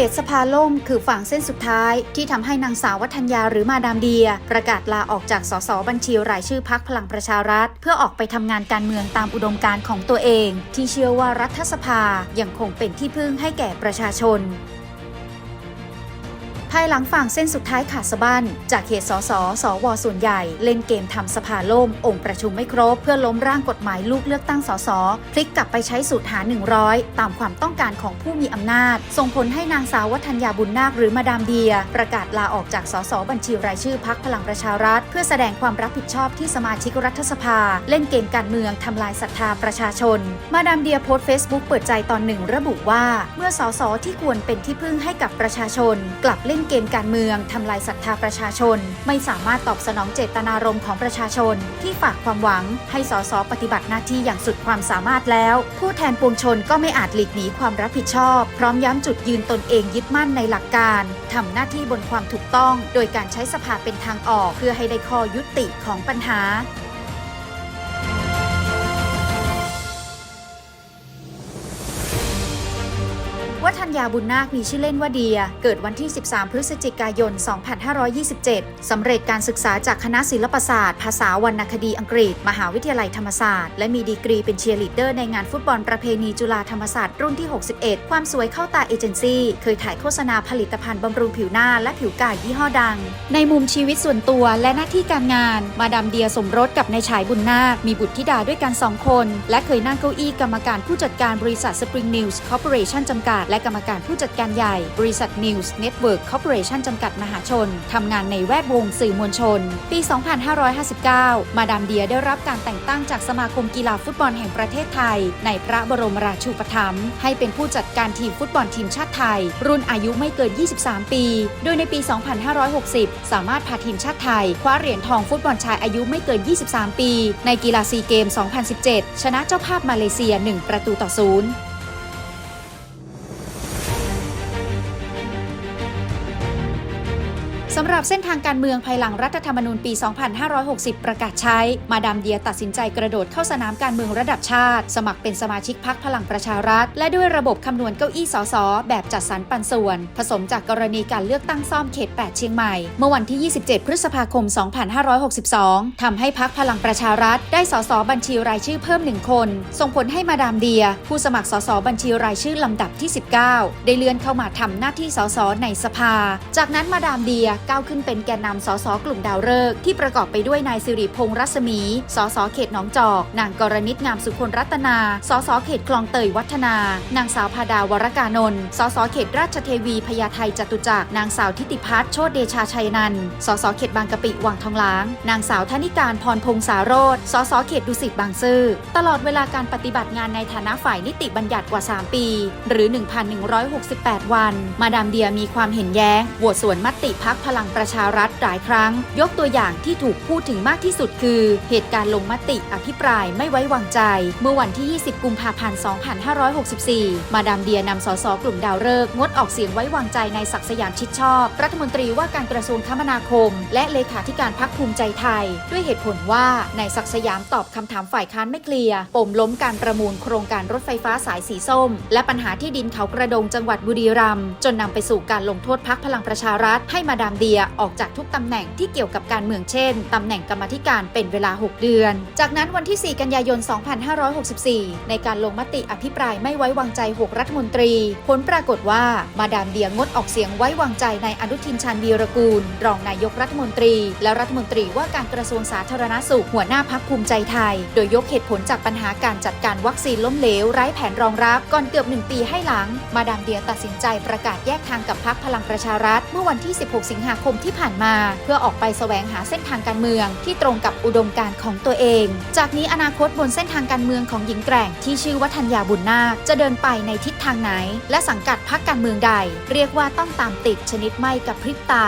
เหตุสภาล่มคือฝั่งเส้นสุดท้ายที่ทำให้นางสาววัฒนยาหรือมาดามเดีย ประกาศลาออกจากสสบัญชีรายชื่อพักพลังประชารัฐ เพื่อออกไปทำงานการเมืองตามอุดมการณ์ของตัวเอง ที่เชื่อว่ารัฐสภายังคงเป็นที่พึ่งให้แก่ประชาชน ภายหลังฝั่งเส้นสุดท้ายขาดสะบั้นจากเขตสสสวส่วนใหญ่ เล่นเกมทำสภาล่ม องค์ประชุมไม่ครบ เพื่อล้มร่างกฎหมายลูกเลือกตั้งสสพลิกกลับไปใช้สูตรหา 100 ตามความต้องการของผู้มีอำนาจ ส่งผลให้นางสาววัฒนยาบุญนาคหรือมาดามเดีย ประกาศลาออกจากสสบัญชีรายชื่อพักพลังประชารัฐ เพื่อแสดงความรับผิดชอบที่สมาชิกรัฐสภา เล่นเกมการเมืองทำลายศรัทธาประชาชน มาดามเดียโพสต์เฟซบุ๊กเปิดใจตอนหนึ่งระบุว่า เมื่อสสที่ควรเป็นที่พึ่งให้กับประชาชน กลับเล่นเกมการเมืองทำลายศรัทธาประชาชน ไม่สามารถตอบสนองเจตนารมณ์ของประชาชน ที่ฝากความหวัง ให้สสปฏิบัติหน้าที่อย่างสุดความสามารถแล้ว ผู้แทนปวงชนก็ไม่อาจหลีกหนีความรับผิดชอบ พร้อมย้ำจุดยืนตนเองยึดมั่นในหลักการทำหน้าที่บนความถูกต้อง โดยการใช้สภาเป็นทางออกเพื่อให้ได้ข้อยุติของปัญหา วัฒนยาบุญนาคมีชื่อเล่นว่าเดีย เกิดวันที่ 13 พฤศจิกายน 2527 สำเร็จการศึกษาจากคณะศิลปศาสตร์ ภาษาวรรณคดีอังกฤษ มหาวิทยาลัยธรรมศาสตร์ และมีดีกรีเป็นเชียร์ลีดเดอร์ในงานฟุตบอลประเพณีจุฬาธรรมศาสตร์รุ่นที่ 61 ความสวยเข้าตาเอเจนซี่เคยถ่ายโฆษณาผลิตภัณฑ์บำรุงผิวหน้าและผิวกายยี่ห้อดัง ในมุมชีวิตส่วนตัวและหน้าที่การงาน มาดามเดียสมรสกับนายชายบุญนาค มีบุตรธิดาด้วยกันสองคน และเคยนั่งเก้าอี้กรรมการผู้จัดการบริษัท Spring News Corporation จำกัดและกรรมการผู้จัดการใหญ่ บริษัท News Network Corporation จำกัดมหาชน ทำงานในแวดวงสื่อมวลชน ปี 2559 มาดามเดียได้รับการแต่งตั้งจากสมาคมกีฬาฟุตบอลแห่งประเทศไทย ในพระบรมราชูปถัมภ์ให้เป็นผู้จัดการทีมฟุตบอลทีมชาติไทย รุ่นอายุไม่เกิน 23 ปี โดยในปี 2560 สามารถพาทีมชาติไทย คว้าเหรียญทองฟุตบอลชายอายุไม่เกิน 23 ปี ในกีฬาซีเกม 2017 ชนะเจ้าภาพมาเลเซีย 1 ประตูต่อศูนย์ สำหรับเส้นทางการเมืองภายหลังรัฐธรรมนูญปี 2560 ประกาศใช้ มาดามเดียตัดสินใจกระโดดเข้าสนามการเมืองระดับชาติ สมัครเป็นสมาชิกพักพลังประชารัฐ และด้วยระบบคำนวณเก้าอี้สสแบบจัดสรรปันส่วน ผสมจากกรณีการเลือกตั้งซ่อมเขต 8 เชียงใหม่ เมื่อวันที่ 27 พฤษภาคม 2562 ทำให้พักพลังประชารัฐ ได้สสบัญชีรายชื่อเพิ่มหนึ่งคน ส่งผลให้มาดามเดีย ผู้สมัครสสบัญชีรายชื่อลำดับที่ 19 ได้เลื่อนเข้ามาทำหน้าที่สสในสภา จากนั้นมาดามเดียก้าวขึ้นเป็นแกนนำสสกลุ่มดาวฤกษ์ที่ประกอบไปด้วยนายสิริพงษ์รัศมี สสเขตหนองจอก นางกรณิตงามสุคนรัตนา สสเขตคลองเตยวัฒนา นางสาวพาดาวรกานนท์ สสเขตราชเทวีพญาไทจตุจักร นางสาวทิติพัฒน์โชติเดชาชัยนันท์ สสเขตบางกะปิวังทองหลาง นางสาวธนิการพรพงษาโรธสสเขตดุสิตบางซื่อ ตลอดเวลาการปฏิบัติงานในฐานะฝ่ายนิติบัญญัติกว่า 3 ปี หรือ 1,168 วัน มาดามเดียมีความเห็นแย้งโหวตสวนมติพักพลังประชารัฐหลายครั้ง ยกตัวอย่างที่ถูกพูดถึงมากที่สุดคือ เหตุการณ์ลงมติอภิปรายไม่ไว้วางใจ เมื่อวันที่ 20 กุมภาพันธ์ 2564 มาดามเดียนำสสกลุ่มดาวฤกษ์งดออกเสียงไว้วางใจในศักสยามชิดชอบ รัฐมนตรีว่าการกระทรวงคมนาคม และเลขาธิการพักภูมิใจไทย ด้วยเหตุผลว่าในศักสยามตอบคำถามฝ่ายค้านไม่เคลียร์ปมล้มการประมูลโครงการรถไฟฟ้าสายสีส้ม และปัญหาที่ดินเขากระโดงจังหวัดบุรีรัมย์จนนำไปสู่การลงโทษพักพลังประชารัฐให้มาดามเดียออกจากทุกตำแหน่งที่เกี่ยวกับการเมืองเช่นตำแหน่งกรรมธิการเป็นเวลา 6 เดือน จากนั้นวันที่ 4 กันยายน 2564 ในการลงมติอภิปรายไม่ไว้วางใจ 6 รัฐมนตรี ผลปรากฏว่ามาดามเดียงดออกเสียงไว้วางใจในอนุทินชาญวีรกูล รองนายกรัฐมนตรี และรัฐมนตรีว่าการกระทรวงสาธารณสุขหัวหน้าพักภูมิใจไทย โดยยกเหตุผลจากปัญหาการจัดการวัคซีนล้มเหลวไร้แผนรองรับก่อนเกือบหนึ่งปีให้หลัง มาดามเดียตัดสินใจประกาศแยกทางกับพักพลังประชารัฐเมื่อวันที่ 16 สิงหาคมที่ผ่านมา เพื่อออกไปแสวงหาเส้นทางการเมือง ที่ตรงกับอุดมการณ์ของตัวเอง จากนี้อนาคตบนเส้นทางการเมืองของหญิงแกร่งที่ชื่อว่าธัญญาบุญนาคจะเดินไปในทิศทางไหน และสังกัดพรรคการเมืองใด เรียกว่าต้องตามติดชนิดไม่กับพริบตา